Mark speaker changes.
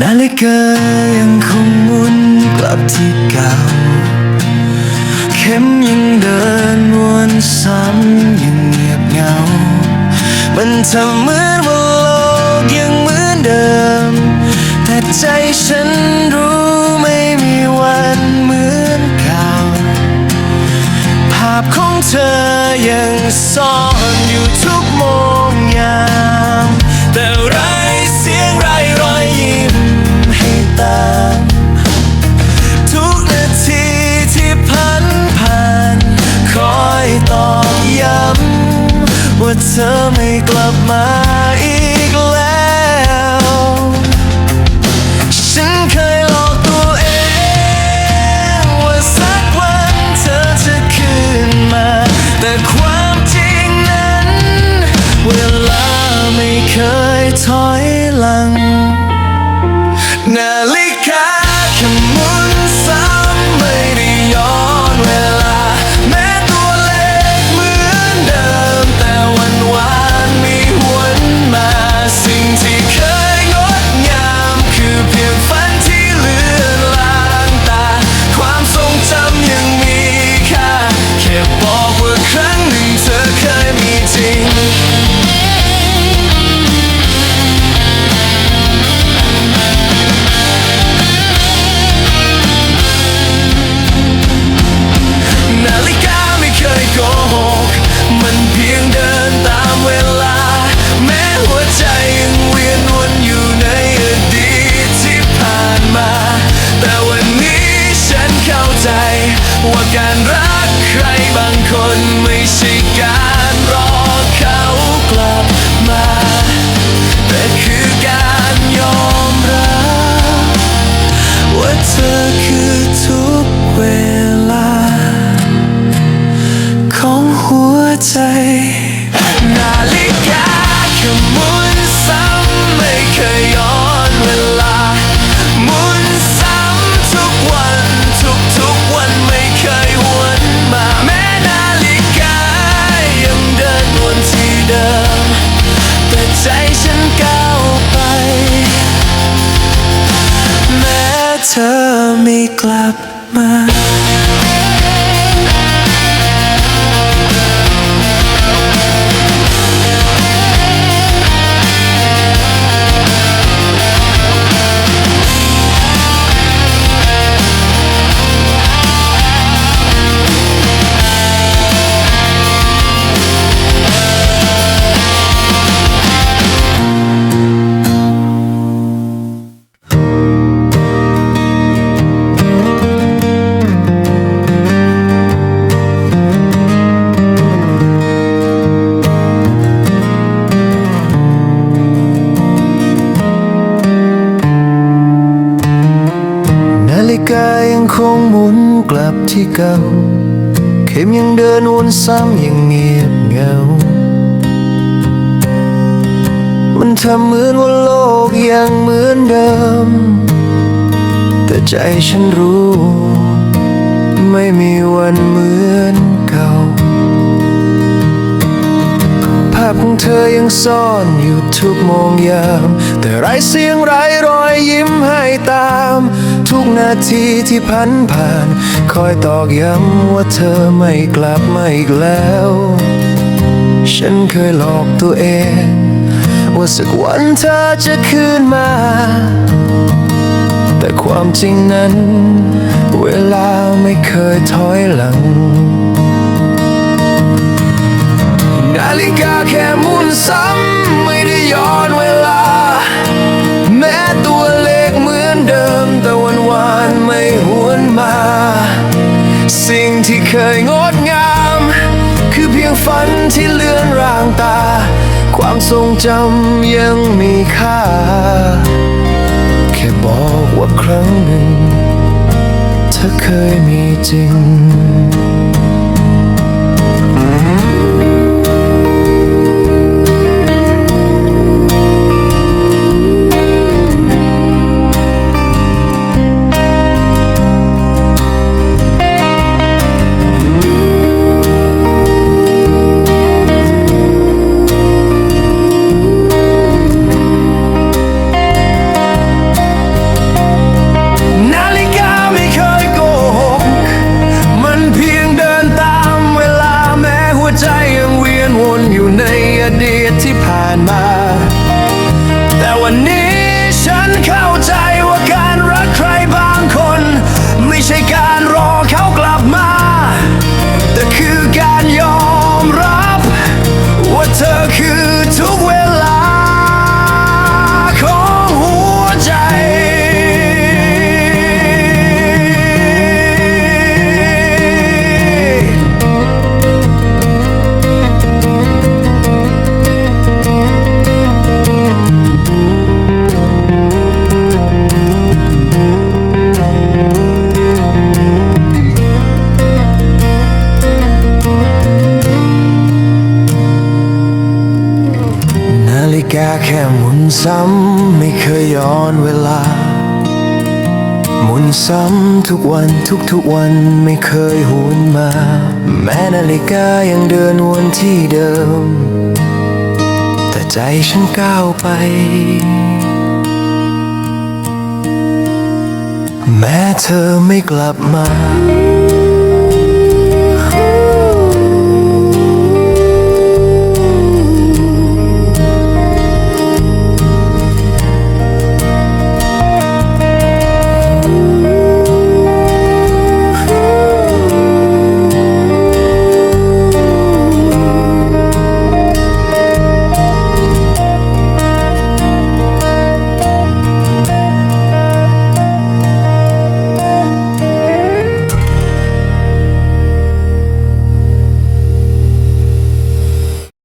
Speaker 1: นาฬิกายังคงหมุนกลับที่เก่า เข็มยังเดินวนซ้ำยังเงียบเหงา มันทำเหมือนว่าโลกยังเหมือนเดิม แต่ใจฉัน เธอไม่กลับมาอีก นา งคงหมุนกลับที่เก่า เข็มยังเดินวนซ้ำยังเงียบเหงา มันทำเหมือนว่าโลกยังเหมือนเดิม แต่ใจฉันรู้ ไม่มีวันเหมือน เก่าภาพของเธอยังซ่อนอยู่ทุกโมงยาม แต่ไรเสียงไรรอยยิ้มให้ตาม ทุกนาทีที่พันผ่าน คอยตอกย้ำว่าเธอไม่กลับมาอีกแล้ว ฉันเคยหลอกตัวเอง ว่าสักวันเธอจะคืนมา แต่ความจริงนั้น เวลาไม่เคยถอยหลัง ซ้ำไม่ได้ย้อนเวลา แม้ตัวเลขเหมือนเดิมแต่วันวานไม่หวนมา สิ่งที่เคยงดงาม คือเพียงฝันที่เลือนรางตา ความทรงจำยังมีค่า แค่บอกว่าครั้งหนึ่งเธอเคยมีจริง แค่หมุนซ้ำไม่เคยย้อนเวลา หมุนซ้ำทุกวันทุกๆวันไม่เคยหวนมา แม้นาฬิกายังเดินวนที่เดิม แต่ใจฉันก้าวไป แม้เธอไม่กลับมา